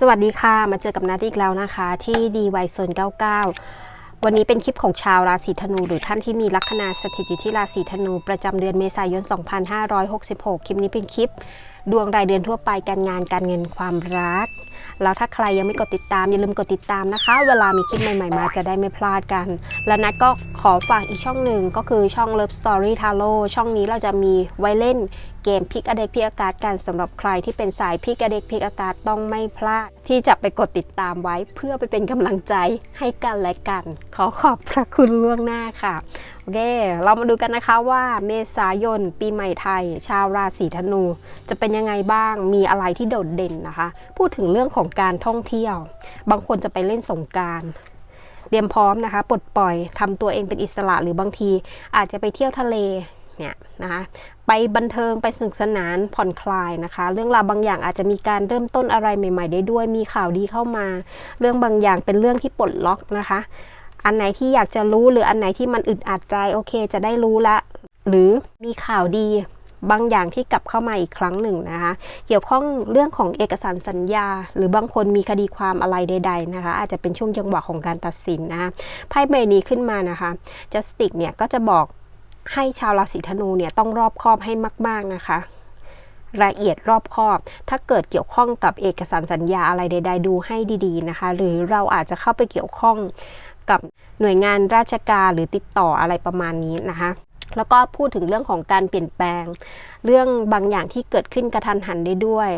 สวัสดีค่ะ มาเจอกับนัดอีกแล้วนะคะ ที่ดีไวโซน99 วันนี้เป็นคลิปของชาวราศีธนู หรือท่านที่มีลัคนาสถิตอยู่ที่ราศีธนู ประจำเดือนเมษายน 2566 คลิปนี้เป็นคลิป ดวงรายเดือนทั่วไปการงานการเงินความรัก แล้วถ้าใครยังไม่กดติดตามอย่าลืมกดติดตามนะคะ เวลามีคลิปใหม่ๆมาจะได้ไม่พลาดกัน และนัดก็ขอฝากอีกช่องหนึ่งก็คือช่อง Love Story Tarot ช่องนี้เราจะมีไว้เล่นเกมพิกอเด็กพิกอากาศกันสำหรับใครที่เป็นสายพิกอเด็กพิกอากาศต้องไม่พลาด ที่จะไปกดติดตามไว้เพื่อไปเป็นกำลังใจให้กันและกัน ขอขอบพระคุณล่วงหน้าค่ะ โอเค เรามาดูกันนะคะว่าเมษายนปีใหม่ไทย ชาวราศีธนู จะเป็นยังไงบ้าง มีอะไรที่โดดเด่นนะคะ พูดถึงเรื่องของการท่องเที่ยว บางคนจะไปเล่นสงการเตรียมพร้อมนะคะ ปลดปล่อยทำตัวเองเป็นอิสระหรือบางที อาจจะไปเที่ยวทะเลเนี่ยนะคะไปบันเทิงไปสนุกสนานผ่อนคลายนะคะ เรื่องราวบางอย่างอาจจะมีการเริ่มต้นอะไรใหม่ ๆ ได้ด้วย มีข่าวดีเข้ามา เรื่องบางอย่างเป็นเรื่องที่ปลดล็อกนะคะ อันไหนที่อยากจะรู้หรืออันไหนที่มันอึดอัดใจโอเค จะได้รู้ละ หรือมีข่าวดีบางอย่างที่กลับเข้ามาอีกครั้งหนึ่งนะคะ เกี่ยวข้องเรื่องของเอกสารสัญญา หรือบางคนมีคดีความอะไรใด ๆนะคะ อาจจะเป็นช่วงจังหวะของการตัดสินนะไพ่ใบนี้ขึ้นมานะคะ justice เนี่ยก็จะบอกให้ชาวราศีธนูเนี่ยต้องรอบคอบให้มาก ๆนะคะละเอียดรอบคอบ ถ้าเกิดเกี่ยวข้องกับเอกสารสัญญาอะไรใด ๆ ดูให้ดี ๆนะคะ หรือเราอาจจะเข้าไปเกี่ยวข้อง กับหน่วยงานราชการหรือติดต่ออะไรประมาณนี้นะคะแล้วก็พูดถึงเรื่องของการเปลี่ยนแปลง เรื่องบางอย่างที่เกิดขึ้นกระทันหันได้ด้วย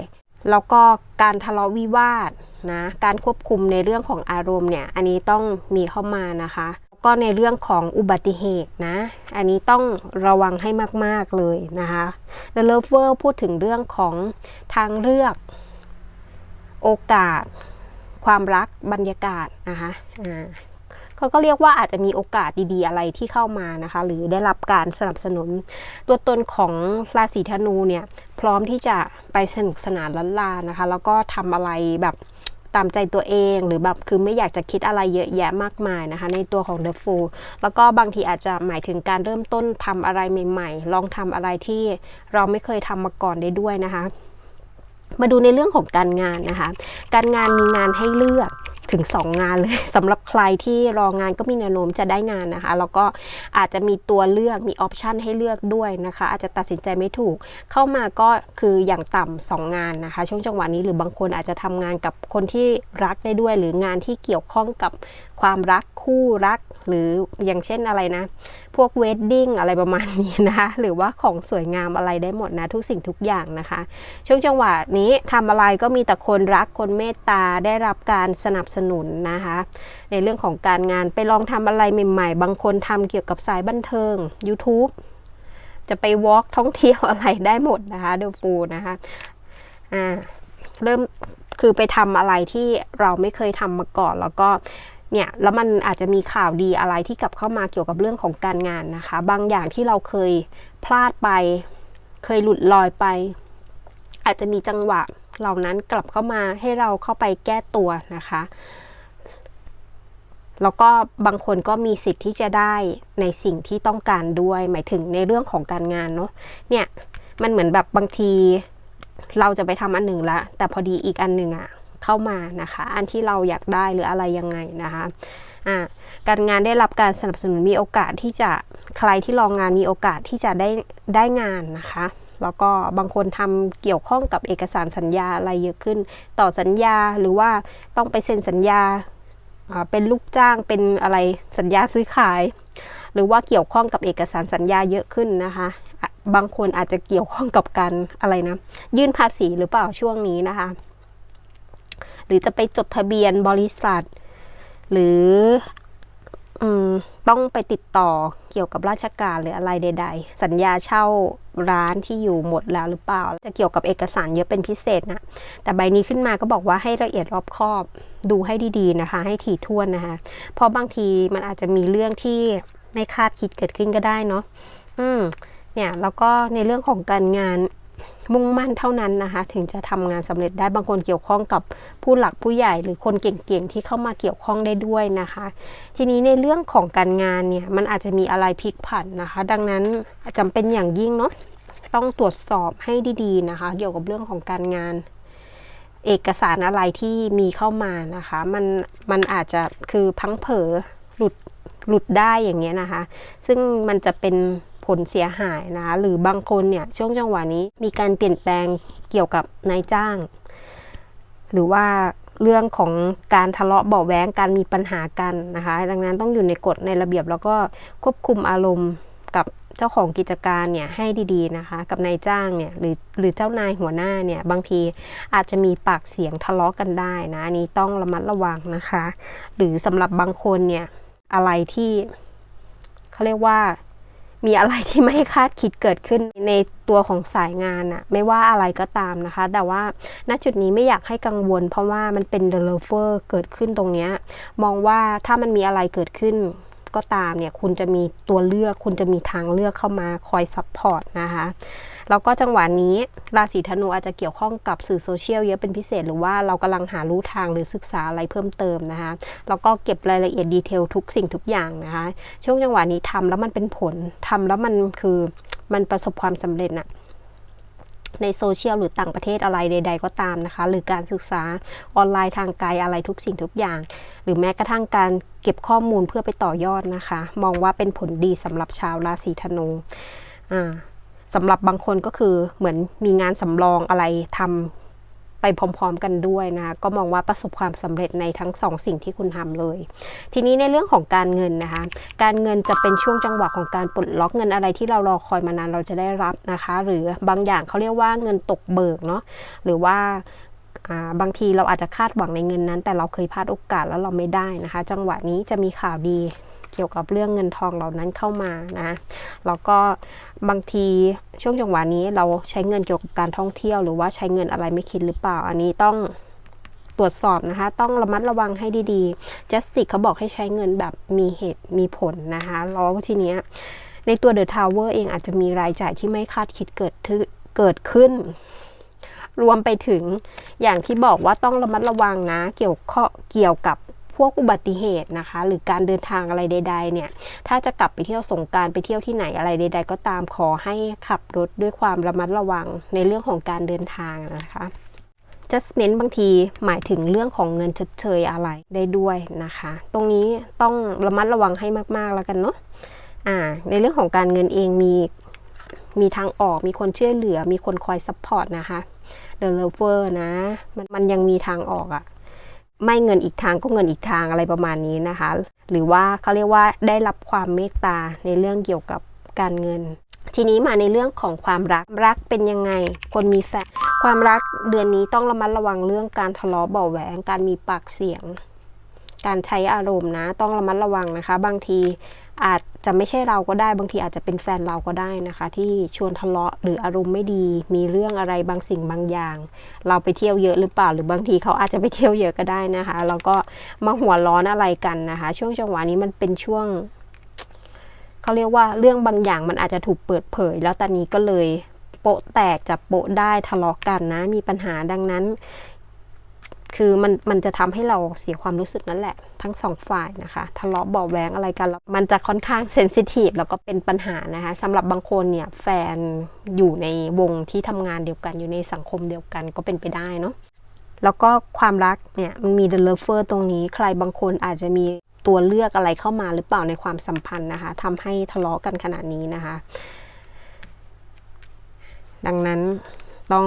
แล้วก็การทะเลาะวิวาทนะการควบคุมในเรื่องของอารมณ์เนี่ยอันนี้ต้องมีเข้ามานะคะก็ในเรื่องของอุบัติเหตุนะ อันนี้ต้องระวังให้มาก ๆ เลยนะคะ The Lover พูดถึงเรื่องของทางเลือก โอกาส ความรักบรรยากาศนะคะ เขาก็เรียกว่าอาจจะมีโอกาสดีๆอะไรที่เข้ามานะคะ หรือได้รับการสนับสนุน ตัวตนของราศีธนูเนี่ยพร้อมที่จะไปสนุกสนานล้นลานะคะ แล้วก็ทำอะไรแบบตามใจตัวเองหรือแบบคือไม่อยากจะคิดอะไรเยอะแยะมากมายนะคะ ในตัวของ The Fool แล้วก็บางทีอาจจะหมายถึงการเริ่มต้นทำอะไรใหม่ ๆ ลองทำอะไรที่เราไม่เคยทำมาก่อนได้ด้วยนะคะ มาดูในเรื่องของการงานนะคะ การงานมีงานให้เลือก ถึง 2 งานเลยสำหรับใครที่รองานก็มีแนวโน้มจะได้งานนะคะ แล้วก็อาจจะมีตัวเลือกมีออปชันให้เลือกด้วยนะคะ อาจจะตัดสินใจไม่ถูก เข้ามาก็คืออย่างต่ำสองงานนะคะ ช่วงจังหวะนี้หรือบางคนอาจจะทำงานกับคนที่รักได้ด้วย หรืองานที่เกี่ยวข้องกับความรักคู่รัก หรืออย่างเช่นอะไรนะ พวกเวดดิ้งอะไรประมาณนี้นะคะหรือว่าของสวยงามอะไรได้หมดนะทุกสิ่งทุกอย่างนะคะ ช่วงจังหวะนี้ทำอะไรก็มีแต่คนรักคนเมตตาได้รับการสนับสนุนนะคะ ในเรื่องของการงานไปลองทำอะไรใหม่ๆ บางคนทำเกี่ยวกับสายบันเทิง YouTube จะไปวอล์กท่องเที่ยวอะไรได้หมดนะคะเดฟูนะคะอ่าเริ่มคือไปทำอะไรที่เราไม่เคยทำมาก่อนแล้วก็เนี่ยแล้วมันอาจจะมีข่าวดีอะไรที่กลับเข้ามาเกี่ยวกับเรื่องของการงานนะคะ บางอย่างที่เราเคยพลาดไป เคยหลุดลอยไป อาจจะมีจังหวะ เหล่านั้นกลับเข้ามาให้เราเข้าไปแก้ตัวนะคะ แล้วก็บางคนก็มีสิทธิ์ที่จะได้ในสิ่งที่ต้องการด้วย หมายถึงในเรื่องของการงานเนาะเนี่ยมันเหมือนแบบบางที เราจะไปทำอันหนึ่งละแต่พอดีอีกอันหนึ่งอะเข้ามานะคะ อันที่เราอยากได้หรืออะไรยังไงนะคะการงานได้รับการสนับสนุนมีโอกาสที่จะใครที่ลองงานมีโอกาสที่จะได้ได้งานนะคะ แล้วก็บางคนทำเกี่ยวข้องกับเอกสารสัญญาอะไรเยอะขึ้น ต่อสัญญาหรือว่าต้องไปเซ็นสัญญาเป็นลูกจ้างเป็นอะไรสัญญาซื้อขาย หรือว่าเกี่ยวข้องกับเอกสารสัญญาเยอะขึ้นนะคะบางคนอาจจะเกี่ยวข้องกับการอะไรนะยื่นภาษีหรือเปล่าช่วงนี้นะคะ หรือจะไปจดทะเบียนบริษัท หรืออต้องไปติดต่อเกี่ยวกับราชการหรืออะไรใด ๆ สัญญาเช่า ร้านที่อยู่หมดแล้วหรือเปล่า จะเกี่ยวกับเอกสารเยอะเป็นพิเศษนะแต่ใบนี้ขึ้นมาก็บอกว่าให้ละเอียดรอบคอบดูให้ดีๆนะคะ ให้ถี่ถ้วนนะคะ เพราะบางทีมันอาจจะมีเรื่องที่ไม่คาดคิดเกิดขึ้นก็ได้เนาะอืมเนี่ยแล้วก็ในเรื่องของการงาน มุ่งมั่นเท่านั้นนะคะ ถึงจะทำงานสำเร็จได้บางคนเกี่ยวข้องกับผู้หลักผู้ใหญ่ หรือคนเก่งๆที่เข้ามาเกี่ยวข้องได้ด้วยนะคะ ทีนี้ในเรื่องของการงานเนี่ยมันอาจจะมีอะไรพลิกผันนะคะ ดังนั้นจำเป็นอย่างยิ่งเนาะต้องตรวจสอบให้ดีๆนะคะ เกี่ยวกับเรื่องของการงานเอกสารอะไรที่มีเข้ามานะคะ มันมันอาจจะคือพังเผลอหลุดหลุดได้อย่างเงี้ยนะคะ ซึ่งมันจะเป็น ผลเสียหายนะหรือบางคนเนี่ยช่วงจังหวะนี้มีการเปลี่ยนแปลงเกี่ยวกับนายจ้าง หรือว่าเรื่องของการทะเลาะเบาะแว้งการมีปัญหากันนะคะ ดังนั้นต้องอยู่ในกฎในระเบียบแล้วก็ควบคุมอารมณ์กับเจ้าของกิจการเนี่ยให้ดีๆนะคะ กับนายจ้างเนี่ยหรือหรือเจ้านายหัวหน้าเนี่ยบางทีอาจจะมีปากเสียงทะเลาะกันได้นะอันนี้ต้องระมัดระวังนะคะ หรือสำหรับบางคนเนี่ยอะไรที่เขาเรียกว่า มีอะไรที่ไม่คาดคิดเกิดขึ้นในตัวของสายงานอะไม่ว่าอะไรก็ตามนะคะ แต่ว่าณจุดนี้ไม่อยากให้กังวล เพราะว่ามันเป็นเดลเวอร์เกิดขึ้นตรงเนี้ยมองว่าถ้ามันมีอะไรเกิดขึ้นก็ตามเนี่ยคุณจะมีตัวเลือกคุณจะมีทางเลือกเข้ามาคอยซัพพอร์ตนะคะ แล้วก็จังหวะนี้ราศีธนูอาจจะเกี่ยวข้องกับสื่อโซเชียลเยอะเป็นพิเศษ หรือว่าเรากำลังหารู้ทางหรือศึกษาอะไรเพิ่มเติมนะคะแล้วก็เก็บรายละเอียดดีเทลทุกสิ่งทุกอย่างนะคะช่วงจังหวะนี้ทำแล้วมันเป็นผลทำแล้วมันคือมันประสบความสำเร็จน่ะในโซเชียลหรือต่างประเทศอะไรใด ๆ ก็ตามนะคะ หรือการศึกษาออนไลน์ทางไกลอะไรทุกสิ่งทุกอย่าง หรือแม้กระทั่งการเก็บข้อมูลเพื่อไปต่อยอดนะคะ มองว่าเป็นผลดีสำหรับชาวราศีธนูอ่า สำหรับบางคนก็คือเหมือนมีงานสำรองอะไรทำไปพร้อมๆกันด้วยนะคะก็มองว่าประสบความสำเร็จในทั้งสองสิ่งที่คุณทำเลย ทีนี้ในเรื่องของการเงินนะคะ การเงินจะเป็นช่วงจังหวะของการปลดล็อกเงินอะไรที่เรารอคอยมานานเราจะได้รับนะคะ หรือบางอย่างเขาเรียกว่าเงินตกเบิกเนาะหรือว่าอ่าบางทีเราอาจจะคาดหวังในเงินนั้น แต่เราเคยพลาดโอกาสแล้วเราไม่ได้นะคะ จังหวะนี้จะมีข่าวดี เกี่ยวกับเรื่องเงินทองเหล่านั้นเข้ามานะแล้วก็บางทีช่วงจังหวะนี้เราใช้เงินเกี่ยวกับการท่องเที่ยวหรือว่าใช้เงินอะไรไม่คิดหรือเปล่า อันนี้ต้องตรวจสอบนะคะ ต้องระมัดระวังให้ดีๆ Justic เขาบอกให้ใช้เงินแบบมีเหตุมีผลนะคะแล้วทีเนี้ยในตัว The Tower เองอาจจะมีรายจ่ายที่ไม่คาดคิดเกิดเกิดขึ้น รวมไปถึงอย่างที่บอกว่าต้องระมัดระวังนะ เกี่ยวข้อเกี่ยวกับ พวกอุบัติเหตุนะคะ หรือการเดินทางอะไรใด ๆ เนี่ย ถ้าจะกลับไปเที่ยวสงการไปเที่ยวที่ไหนอะไรใด ๆ ก็ตามขอให้ขับรถด้วยความระมัดระวังในเรื่องของการเดินทางนะคะ adjustment บางทีหมายถึงเรื่องของเงินชดเชยอะไรได้ด้วยนะคะ ตรงนี้ต้องระมัดระวังให้มากๆแล้วกันเนาะอ่าในเรื่องของการเงินเองมีมีทางออกมีคนช่วยเหลือ มีคนคอยซัพพอร์ตนะคะ The Lover นะ มันมันยังมีทางออกอะ ไม่เงินอีกทางก็เงินอีกทางอะไรประมาณนี้นะคะ หรือว่าเขาเรียกว่าได้รับความเมตตาในเรื่องเกี่ยวกับการเงิน ทีนี้มาในเรื่องของความรักรักเป็นยังไง คนมีแฟนความรักเดือนนี้ต้องระมัดระวังเรื่องการทะเลาะเบาแหวงการมีปากเสียง การใช้อารมณ์นะ ต้องระมัดระวังนะคะ บางที อาจจะไม่ใช่เราก็ได้บางทีอาจจะเป็นแฟนเราก็ได้นะคะ ที่ชวนทะเลาะหรืออารมณ์ไม่ดี มีเรื่องอะไรบางสิ่งบางอย่าง เราไปเที่ยวเยอะหรือเปล่า หรือบางทีเขาอาจจะไปเที่ยวเยอะก็ได้นะคะแล้วก็มาหัวร้อนอะไรกันนะคะ ช่วงจังหวะนี้มันเป็นช่วงเขาเรียกว่าเรื่องบางอย่างมันอาจจะถูกเปิดเผย แล้วตอนนี้ก็เลยโปะแตกจับโปะได้ทะเลาะกันนะ มีปัญหาดังนั้น คือมันมันจะทำให้เราเสียความรู้สึกนั่นแหละ ทั้งสองฝ่ายนะคะ ทะเลาะเบาแวงอะไรกันแล้วมันจะค่อนข้างเซนซิทีฟแล้วก็เป็นปัญหานะคะสำหรับบางคนเนี่ยแฟนอยู่ในวงที่ทำงานเดียวกันอยู่ในสังคมเดียวกันก็เป็นไปได้เนาะแล้วก็ความรักเนี่ยมันมี the lover ตรงนี้ ใครบางคนอาจจะมีตัวเลือกอะไรเข้ามาหรือเปล่าในความสัมพันธ์นะคะทำให้ทะเลาะกันขนาดนี้นะคะ ดังนั้นต้อง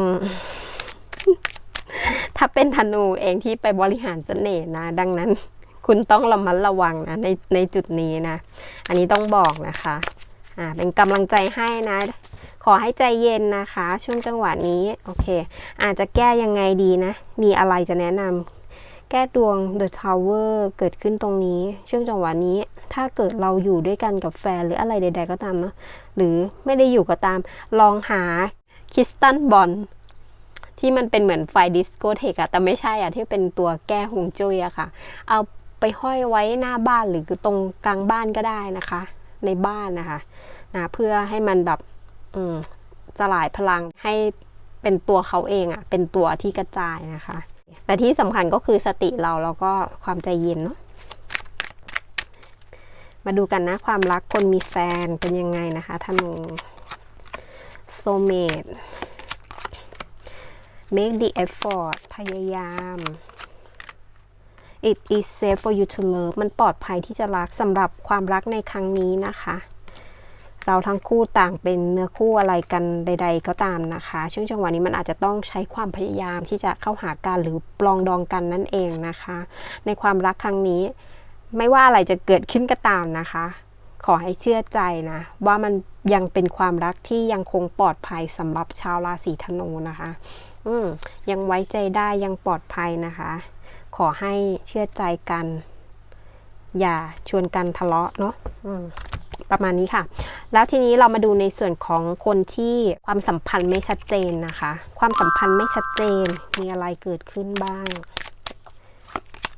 ถ้าเป็นธนูเองที่ไปบริหารเสน่ห์นะ ดังนั้น คุณต้องระมัดระวังนะในในจุดนี้นะ อันนี้ต้องบอกนะคะอ่าเป็นกำลังใจให้นะ ขอให้ใจเย็นนะคะ ช่วงจังหวะนี้โอเค อาจจะแก้ยังไงดีนะ มีอะไรจะแนะนำแก้ดวง The Tower เกิดขึ้นตรงนี้ ช่วงจังหวะนี้ถ้าเกิดเราอยู่ด้วยกันกับแฟนหรืออะไรใด ๆ ก็ตามเนาะหรือไม่ได้อยู่ก็ตามลองหาคริสตัลบอล ที่มันเป็นเหมือนไฟดิสโกเทกอะแต่ไม่ใช่อะที่เป็นตัวแก้หงจุ้ยอะค่ะ เอาไปห้อยไว้หน้าบ้านหรือตรงกลางบ้านก็ได้นะคะ ในบ้านนะคะนะเพื่อให้มันแบบอืมสลายพลังให้เป็นตัวเขาเองอะเป็นตัวที่กระจายนะคะ แต่ที่สำคัญก็คือสติเราแล้วก็ความใจเย็นเนาะมาดูกันนะความรักคนมีแฟนเป็นยังไงนะคะธนูโซเมด make the effort พยายาม it is safe for you to love มันปลอดภัยที่จะรักสำหรับความรักในครั้งนี้นะคะ เราทั้งคู่ต่างเป็นเนื้อคู่อะไรกันใด ๆ ก็ตามนะคะ ช่วงจังหวะนี้มันอาจจะต้องใช้ความพยายามที่จะเข้าหากันหรือปลองดองกันนั่นเองนะคะ ในความรักครั้งนี้ ไม่ว่าอะไรจะเกิดขึ้นก็ตามนะคะ ขอให้เชื่อใจนะ ว่ามันยังเป็นความรักที่ยังคงปลอดภัยสำหรับชาวราศีธนูนะคะ ยังไว้ใจได้ยังปลอดภัยนะคะ ขอให้เชื่อใจกัน อย่าชวนกันทะเลาะเนาะประมาณนี้ค่ะ แล้วทีนี้เรามาดูในส่วนของคนที่ความสัมพันธ์ไม่ชัดเจนนะคะ ความสัมพันธ์ไม่ชัดเจนมีอะไรเกิดขึ้นบ้าง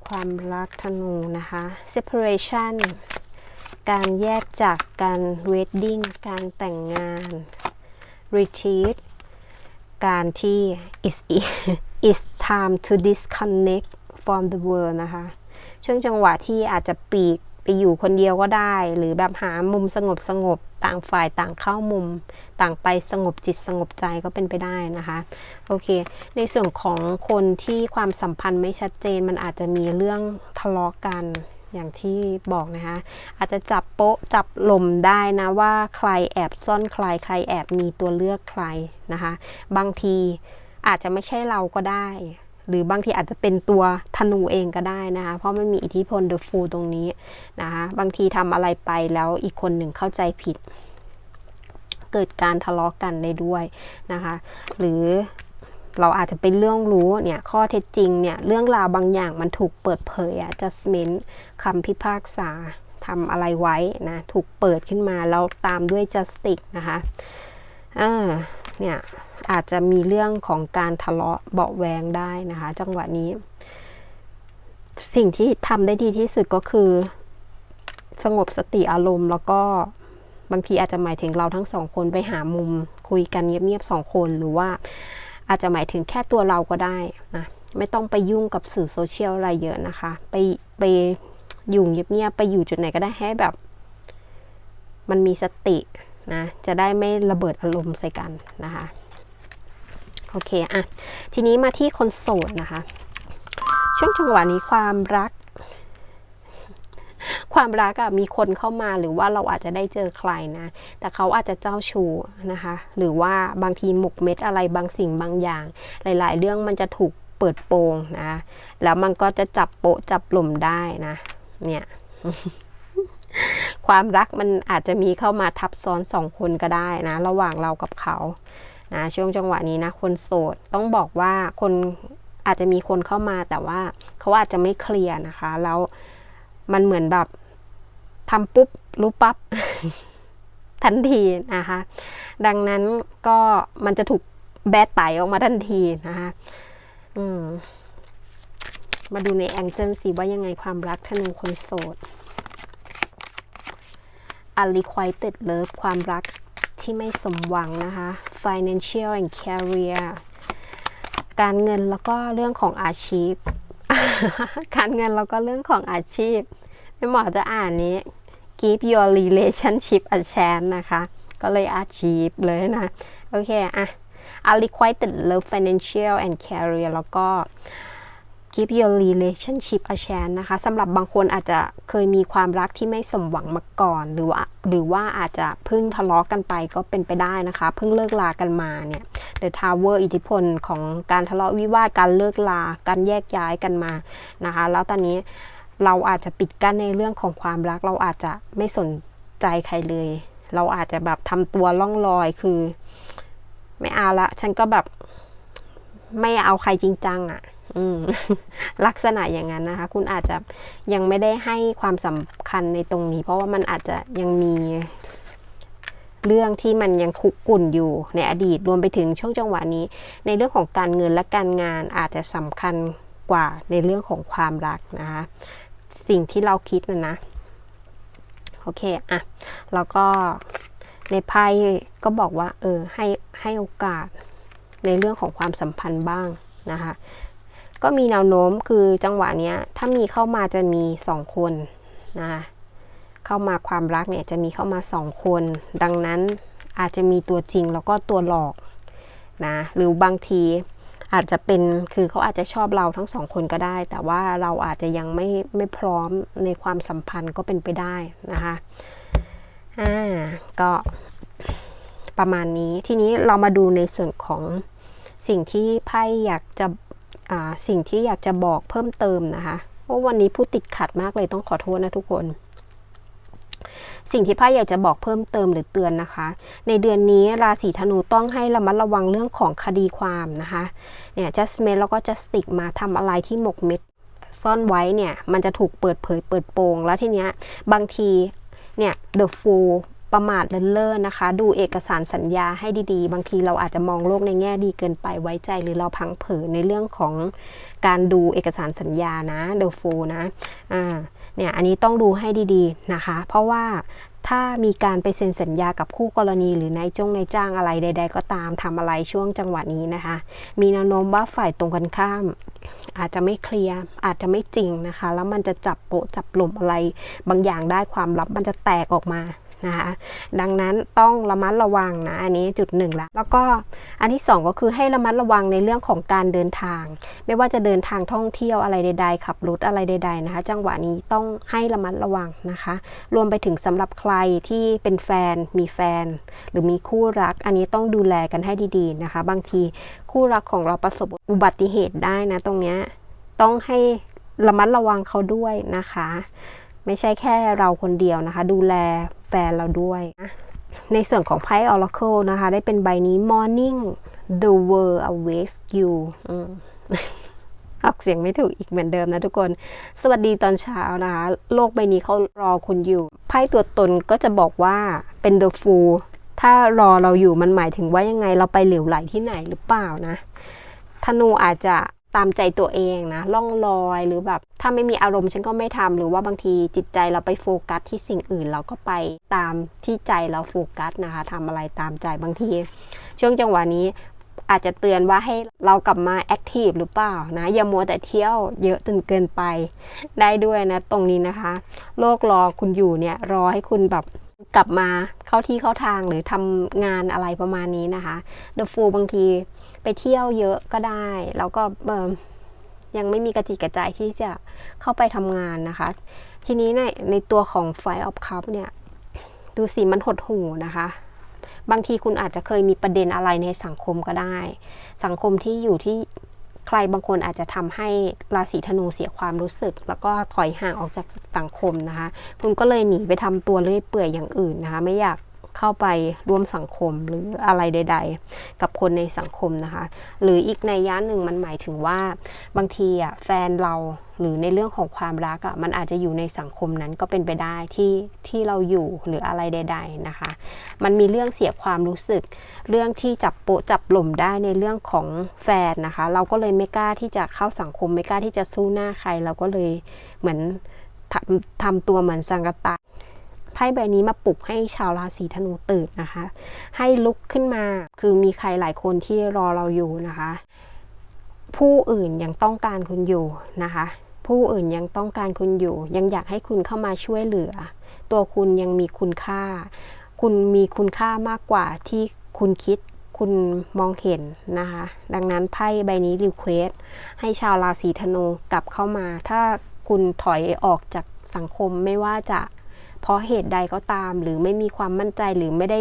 ความรักธนูนะคะ separation การแยกจากกัน wedding การแต่งงาน retreat การที่ is is time to disconnect from the world นะคะ ช่วงจังหวะที่อาจจะปีกไปอยู่คนเดียวก็ได้ หรือแบบหามุมสงบสงบต่างฝ่ายต่างเข้ามุม ต่างไปสงบจิตสงบใจก็เป็นไปได้นะคะ โอเค ในส่วนของคนที่ความสัมพันธ์ไม่ชัดเจนมันอาจจะมีเรื่องทะเลาะกัน อย่างที่บอกนะคะ อาจจะจับโป๊ะจับลมได้นะว่าใครแอบซ่อนใครใครแอบมีตัวเลือกใครนะคะ บางทีอาจจะไม่ใช่เราก็ได้ หรือบางทีอาจจะเป็นตัวธนูเองก็ได้นะคะ เพราะมันมีอิทธิพล The Fool ตรงนี้นะคะบางทีทำอะไรไปแล้วอีกคนหนึ่งเข้าใจผิด เกิดการทะเลาะกันได้ด้วยนะคะ หรือ เราอาจจะเป็นเรื่องรู้เนี่ยข้อเท็จจริงเนี่ยเรื่องราวบางอย่างมันถูกเปิดเผยอะ judgment คำพิพากษาทำอะไรไว้นะถูกเปิดขึ้นมาแล้วตามด้วย justice นะคะอ่าเนี่ยอาจจะมีเรื่องของการทะเลาะเบาแวงได้นะคะ จังหวะนี้ สิ่งที่ทำได้ดีที่สุดก็คือ สงบสติอารมณ์แล้วก็บางทีอาจจะหมายถึงเราทั้งสองคนไปหามุมคุยกันเงียบๆสองคนหรือว่า อาจจะหมายถึงแค่ตัวเราก็ได้นะไม่ต้องไปยุ่งกับสื่อโซเชียลอะไรเยอะนะคะ ไปไปอยู่เงียบๆไปอยู่จุดไหนก็ได้ให้แบบ มันมีสตินะจะได้ไม่ระเบิดอารมณ์ใส่กันนะคะโอเคอะทีนี้มาที่คนโสดนะคะ ช่วงจังหวะนี้ความรัก ความรักอะมีคนเข้ามาหรือว่าเราอาจจะได้เจอใครนะ แต่เขาอาจจะเจ้าชู้นะคะ หรือว่าบางทีหมกเม็ดอะไรบางสิ่งบางอย่าง หลาย ๆ เรื่องมันจะถูกเปิดโปงนะ แล้วมันก็จะจับโปะจับหล่มได้นะ เนี่ยความรักมันอาจจะมีเข้ามาทับซ้อนสองคนก็ได้นะ ระหว่างเรากับเขานะช่วงจังหวะนี้นะคนโสดต้องบอกว่าคนอาจจะมีคนเข้ามาแต่ว่าเขาอาจจะไม่เคลียร์นะคะ แล้ว มันเหมือนแบบทำปุ๊บรู้ปับ๊บทันทีนะคะ ดังนั้นก็มันจะถูกแบดไตออกมาทันทีนะคะอืมมาดูในแองเจิลสิว่ายังไงความรักธนูคนโสด unrequited love ความรักที่ไม่สมหวังนะคะ financial and career การเงินแล้วก็เรื่องของอาชีพ การเงินเราก็เรื่องของอาชีพไม่หมอจะอ่านนี้ Keep your relationship a chance นะคะ ก็เลยอาชีพเลยนะ โอเค อะ unrequited love financial and career แล้วก็ give your relationship a chance นะคะสำหรับบางคนอาจจะเคยมีความรักที่ไม่สมหวังมาก่อน หรือว่า หรือว่าอาจจะเพิ่งทะเลาะกันไปก็เป็นไปได้นะคะ เพิ่งเลิกลากันมาเนี่ย The Tower อิทธิพลของการทะเลาะวิวาทการเลิกลาการแยกย้ายกันมานะคะ แล้วตอนนี้เราอาจจะปิดกั้นในเรื่องของความรัก เราอาจจะไม่สนใจใครเลย เราอาจจะแบบทำตัวล่องลอยคือ ไม่เอาละ ฉันก็แบบไม่เอาใครจริงจังอะ่ะ ลักษณะอย่างนั้นนะคะ คุณอาจจะยังไม่ได้ให้ความสำคัญในตรงนี้ เพราะว่ามันอาจจะยังมีเรื่องที่มันยังคุกกุ่นอยู่ในอดีตรวมไปถึงช่วงจังหวะนี้ ในเรื่องของการเงินและการงานอาจจะสำคัญกว่าในเรื่องของความรักนะคะสิ่งที่เราคิดนะนะโอเคอะแล้วก็ในไพ่ก็บอกว่าเออให้ให้โอกาสในเรื่องของความสัมพันธ์บ้างนะคะ ก็มีแนวโน้มคือจังหวะเนี้ยถ้ามีเข้ามาจะมีสองคนนะคะเข้ามาความรักเนี่ยจะมีเข้ามาสองคน ดังนั้นอาจจะมีตัวจริงแล้วก็ตัวหลอกนะหรือบางทีอาจจะเป็นคือเขาอาจจะชอบเราทั้งสองคนก็ได้ แต่ว่าเราอาจจะยังไม่ไม่พร้อมในความสัมพันธ์ก็เป็นไปได้นะคะอ่าก็ประมาณนี้ทีนี้เรามาดูในส่วนของสิ่งที่ไพ่อยากจะ สิ่งที่อยากจะบอกเพิ่มเติมนะคะเพราวันนี้พูดติดขัดมากเลยต้องขอโทษนะทุกคน สิ่งที่พ่อยากจะบอกเพิ่มเติมหรือเตือนนะคะ ในเดือนนี้ราศีธนูต้องให้ระมัดระวังเรื่องของคดีความนะคะเนี่ย judgment แล้วก็ justice มาทำอะไรที่หมกเม็ดซ่อนไว้เนี่ยมันจะถูกเปิดเผยเปิดโปงแล้วทีเนี้ยบางทีเนี่ย the fool ประมาทเลินเล่อนะคะ ดูเอกสารสัญญาให้ดีๆ บางทีเราอาจจะมองโลกในแง่ดีเกินไปไว้ใจ หรือเราพังเผยในเรื่องของการดูเอกสารสัญญานะ the fool นะอ่าเนี่ยอันนี้ต้องดูให้ดีๆนะคะ เพราะว่าถ้ามีการไปเซ็นสัญญากับคู่กรณี หรือนายจ้งนายจ้างอะไรใด ๆ ก็ตามทำอะไรช่วงจังหวะนี้นะคะ มีแนวโน้มว่าฝ่ายตรงกันข้าม อาจจะไม่เคลียร์อาจจะไม่จริงนะคะ แล้วมันจะจับโปะจับหล่มอะไร บางอย่างได้ความลับมันจะแตกออกมา นะคะดังนั้นต้องระมัดระวังนะอันนี้จุดหนึ่งละแล้วก็อันที่สองก็คือให้ระมัดระวังในเรื่องของการเดินทาง ไม่ว่าจะเดินทางท่องเที่ยวอะไรใด ๆ ขับรถอะไรใด ๆนะคะ จังหวะนี้ต้องให้ระมัดระวังนะคะ รวมไปถึงสำหรับใครที่เป็นแฟนมีแฟน หรือมีคู่รัก อันนี้ต้องดูแลกันให้ดีๆนะคะ บางทีคู่รักของเราประสบอุบัติเหตุได้นะตรงเนี้ยต้องให้ระมัดระวังเขาด้วยนะคะ ไม่ใช่แค่เราคนเดียวนะคะ ดูแลแฟนเราด้วยในส่วนของไพ่ Oracle นะคะ ได้เป็นใบนี้ Morning the world awaits you อืมออกเสียงไม่ถูกอีกเหมือนเดิมนะทุกคน สวัสดีตอนเช้านะคะ โลกใบนี้เขารอคุณอยู่ ไพ่ตัวตนก็จะบอกว่าเป็น the fool ถ้ารอเราอยู่มันหมายถึงว่ายังไงเราไปเหลวไหลที่ไหนหรือเปล่านะธนูอาจจะ ตามใจตัวเองนะล่องลอยหรือแบบถ้าไม่มีอารมณ์ฉันก็ไม่ทำหรือว่าบางทีจิตใจเราไปโฟกัสที่สิ่งอื่นเราก็ไปตามที่ใจเราโฟกัสนะคะทำอะไรตามใจบางที ช่วงจังหวะนี้อาจจะเตือนว่าให้เรากลับมาแอคทีฟหรือเปล่านะอย่ามัวแต่เที่ยวเยอะจนเกินไปได้ด้วยนะ ตรงนี้นะคะ โลกรอคุณอยู่เนี่ยรอให้คุณแบบ กลับมาเข้าที่เข้าทางหรือทำงานอะไรประมาณนี้นะคะ The Fool บางทีไปเที่ยวเยอะก็ได้ แล้วก็ยังไม่มีกระจิตกระใจที่จะเข้าไปทำงานนะคะ ทีนี้ในในตัวของ Five of Cups เนี่ย ดูสิมันหดหูนะคะ บางทีคุณอาจจะเคยมีประเด็นอะไรในสังคมก็ได้ สังคมที่อยู่ที่ ใครบางคนอาจจะทำให้ราศีธนูเสียความรู้สึก แล้วก็ถอยห่างออกจากสังคมนะคะ คุณก็เลยหนีไปทำตัวเลื่อยเปื่อยอย่างอื่นนะคะ ไม่อยาก เข้าไปร่วมสังคมหรืออะไรใด ๆ กับคนในสังคมนะคะ หรืออีกในยะหนึ่งมันหมายถึงว่าบางทีอะแฟนเราหรือในเรื่องของความรักอะมันอาจจะอยู่ในสังคมนั้นก็เป็นไปได้ที่ที่เราอยู่หรืออะไรใด ๆนะคะ มันมีเรื่องเสียความรู้สึก เรื่องที่จับโปจับหล่มได้ในเรื่องของแฟนนะคะ เราก็เลยไม่กล้าที่จะเข้าสังคมไม่กล้าที่จะสู้หน้าใครเราก็เลยเหมือนทำทำตัวเหมือนสังกตา ไพ่ใบนี้มาปลุกให้ชาวราศีธนูตื่นนะคะ ให้ลุกขึ้นมาคือมีใครหลายคนที่รอเราอยู่นะคะ ผู้อื่นยังต้องการคุณอยู่นะคะ ผู้อื่นยังต้องการคุณอยู่ ยังอยากให้คุณเข้ามาช่วยเหลือ ตัวคุณยังมีคุณค่า คุณมีคุณค่ามากกว่าที่คุณคิดคุณมองเห็นนะคะ ดังนั้นไพ่ใบนี้รีเควสให้ชาวราศีธนูกลับเข้ามา ถ้าคุณถอยออกจากสังคมไม่ว่าจะ เพราะเหตุใดก็ตาม หรือไม่มีความมั่นใจหรือไม่ได้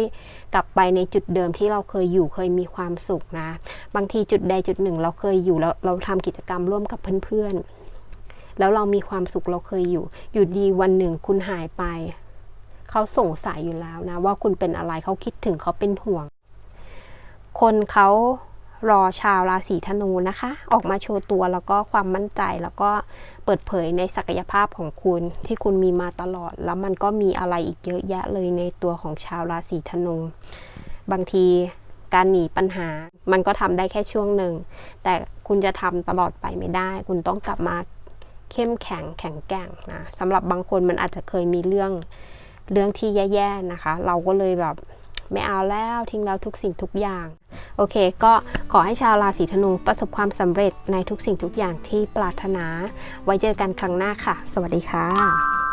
กลับไปในจุดเดิมที่เราเคยอยู่เคยมีความสุขนะ บางทีจุดใดจุดหนึ่ง เราเคยอยู่แล้วเราทำกิจกรรมร่วมกับเพื่อนๆ แล้วเรามีความสุขเราเคยอยู่ อยู่ดีวันหนึ่งคุณหายไป เขาสงสัยอยู่แล้วนะ ว่าคุณเป็นอะไรเขาคิดถึงเขาเป็นห่วง คนเขา รอชาวราศีธนูนะคะ ออกมาโชว์ตัวแล้วก็ความมั่นใจแล้วก็เปิดเผยในศักยภาพของคุณที่คุณมีมาตลอด แล้วมันก็มีอะไรอีกเยอะแยะเลยในตัวของชาวราศีธนู บางทีการหนีปัญหา มันก็ทำได้แค่ช่วงหนึ่ง แต่คุณจะทำตลอดไปไม่ได้ คุณต้องกลับมาเข้มแข็งแข็งแกร่งนะสำหรับบางคนมันอาจจะเคยมีเรื่องเรื่องที่แย่ๆนะคะ เราก็เลยแบบ ไม่เอาแล้วทิ้งแล้วทุกสิ่งทุกอย่าง โอเค ก็ขอให้ชาวราศีธนูประสบความสำเร็จในทุกสิ่งทุกอย่างที่ปรารถนา ไว้เจอกันครั้งหน้าค่ะ สวัสดีค่ะ